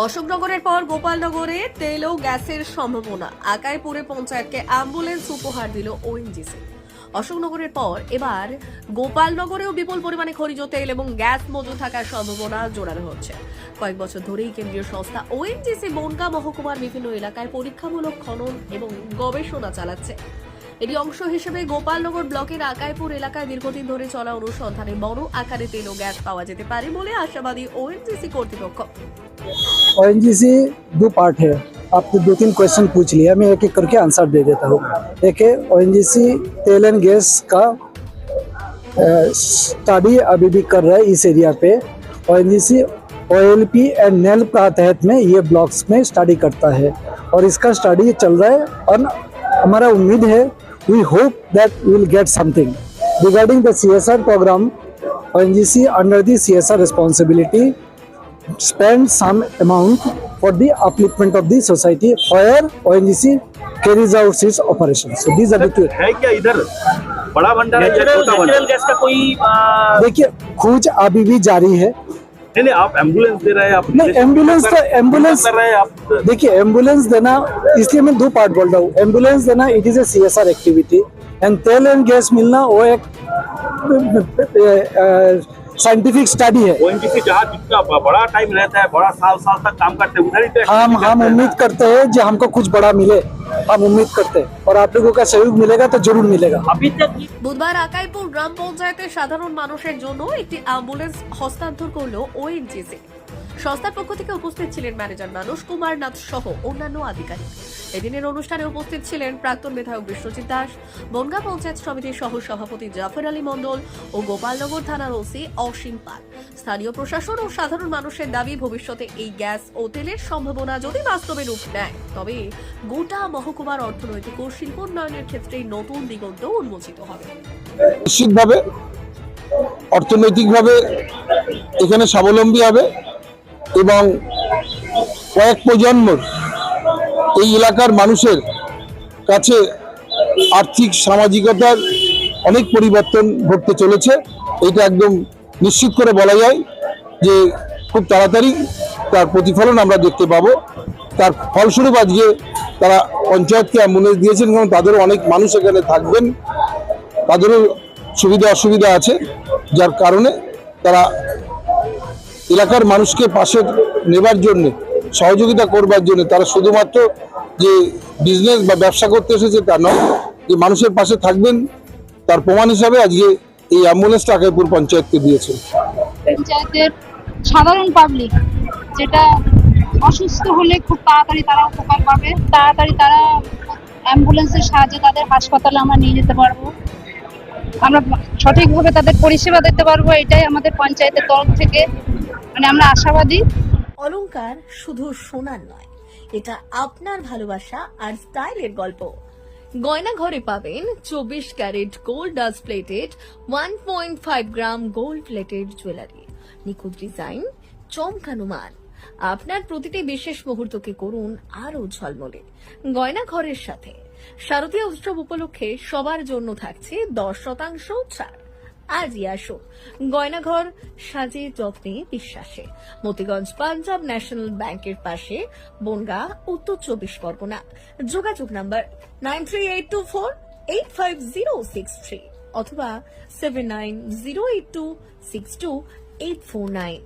অশোকনগরের পর গোপালনগরে তেল ও গ্যাসের সম্ভাবনা। আকাইপুরে পঞ্চায়েতকে অ্যাম্বুলেন্স উপহার দিল ওএনজিসি অশোকনগরের পর এবার গোপালনগরেও বিপুল পরিমাণে খনিজ, তেল এবং গ্যাস মজুদ থাকার সম্ভাবনা জোরালো হচ্ছে। কয়েক বছর ধরেই কেন্দ্রীয় সংস্থা ওএনজিসি বনগা মহকুমার বিভিন্ন এলাকায় পরীক্ষামূলক খনন এবং গবেষণা চালাচ্ছে। এরই অংশ হিসেবে গোপালনগর ব্লকের আকাইপুর এলাকায় দীর্ঘদিন ধরে চলা অনুসন্ধানে বড় আকারে তেল ও গ্যাস পাওয়া যেতে পারে বলে আশাবাদী ওএনজিসি কর্তৃপক্ষ। ओएनजीसी दो पार्ट है। आपने दो तीन क्वेश्चन पूछ लिया मैं एक एक करके आंसर दे देता हूँ। एक है ओएनजीसी तेल एंड गैस का स्टडी अभी भी कर रहा है इस एरिया पे। ओएनजीसी ओएलपी एंड नेल का तहत में ये ब्लॉक्स में स्टडी करता है। और इसका स्टडी चल रहा है और हमारा उम्मीद है we hope that will get something regarding the C S R program ONGC under S R responsibility spend some amount for the upliftment of the society where ONGC carries out its operations. So these are the two. है क्या इधर? बड़ा भंडार है या natural छोटा natural भंडार। Gas का कोई देखिए खोज अभी भी जारी है। नहीं नहीं आप एंबुलेंस दे रहे हैं आप नहीं, एंबुलेंस तो- एम्बुलेंस- कर रहे हैं आप देखिए एंबुलेंस देना इसलिए मैं दो पार्ट बोल रहा हूँ। एंबुलेंस देना it is a C S R activity and तेल एंड गैस मिलना वो एक साइंटिफिक स्टडी है ओएनजीसी जहाँ जितना ब- बड़ा टाइम रहता है बड़ा साल साल तक काम करते हैं उधर ही तो हम activity हम करते हैं उम्मीद करते हैं जो हमको कुछ बड़ा मिले हम उम्मीद करते हैं और आप लोगों का सहयोग मिलेगा तो जरूर मिलेगा अभी तक বুধবার আকাইপুর গ্রাম পঞ্চায়েতের সাধারণ মানুষের জন্য একটি অ্যাম্বুলেন্স হস্তান্তর করল ওএনজিসি সংস্থার পক্ষ থেকে উপস্থিত ছিলেন ম্যানেজার মানুষ কুমার নাথ সহ অন্যান্য আধিকারিক। এদিনের অনুষ্ঠানে উপস্থিত ছিলেন প্রাক্তন বিধায়ক বিশ্বজিৎ দাস, বনগা পঞ্চায়েত সমিতির সহ সভাপতি জাফর আলী মণ্ডল ও গোপালনগর থানার ওসি অসীম পাল। স্থানীয় প্রশাসন ও সাধারণ মানুষের দাবি, ভবিষ্যতে এই গ্যাস ও তেলের সম্ভাবনা যদি বাস্তবে রূপ নেয়, তবে গোটা মহকুমার অর্থনৈতিক ও শিল্পোন্নয়নের ক্ষেত্রে নতুন দিগন্ত উন্মোচিত হবে। নিশ্চিতভাবে অর্থনৈতিকভাবে এখানে স্বাবলম্বী হবে। এবং কয়েক প্রজন্মর এই এলাকার মানুষের কাছে আর্থিক সামাজিকতার অনেক পরিবর্তন ঘটতে চলেছে। এটা একদম নিশ্চিত করে বলা যায় যে খুব তাড়াতাড়ি তার প্রতিফলন আমরা দেখতে পাবো। তার ফলস্বরূপ আজকে তারা পঞ্চায়েতকে অ্যাম্বুলেন্স দিয়েছেন এবং তাদেরও অনেক মানুষ এখানে থাকবেন। তাদেরও সুবিধা অসুবিধা আছে, যার কারণে তারা এলাকার মানুষকে পাশে নেবার জন্য, সহযোগিতা করবার জন্য, তারা শুধুমাত্র যে বিজনেস বা ব্যবসা করতে এসেছে তা নয়, যে মানুষের পাশে থাকবেন, তার প্রমাণ হিসাবে আজকে এই অ্যাম্বুলেন্সটা আকাইপুর পঞ্চায়েতকে দিয়েছে। পঞ্চায়েতের সাধারণ পাবলিক যেটা অসুস্থ হলে খুব তাড়াতাড়ি তারা উপকার পাবে, তাড়াতাড়ি তারা অ্যাম্বুলেন্সের সাহায্যে তাদের হাসপাতালে আমরা নিয়ে যেতে পারব। আমরা সঠিকভাবে তাদের পরিষেবা দিতে পারব, এটাই আমাদের পঞ্চায়েতের তরফ থেকে। মানে আমরা আশাবাদী। অলংকার শুধু সোনার নয় এটা আপনার ভালোবাসা আর স্টাইলের গল্প। গয়না ঘরে পাবেন চব্বিশ carat gold dust plated one point five gram gold plated jewellery নিখুঁত ডিজাইন চমকানো মান আপনার প্রতিটি বিশেষ মুহূর্তকে করুন আরও ঝলমলে। গয়না ঘরের সাথে। শারদীয় উৎসব উপলক্ষে সবার জন্য থাকছে দশ শতাংশ ছাড়। আজই আসো গয়নাঘর সাজে যত্নে বিশ্বাসে। মতিগঞ্জ পাঞ্জাব ন্যাশনাল ব্যাংকের পাশে বনগা, উত্তর চব্বিশ পরগনা। যোগাযোগ number nine three eight two four eight five zero six three অথবা seven nine zero eight two six two eight four nine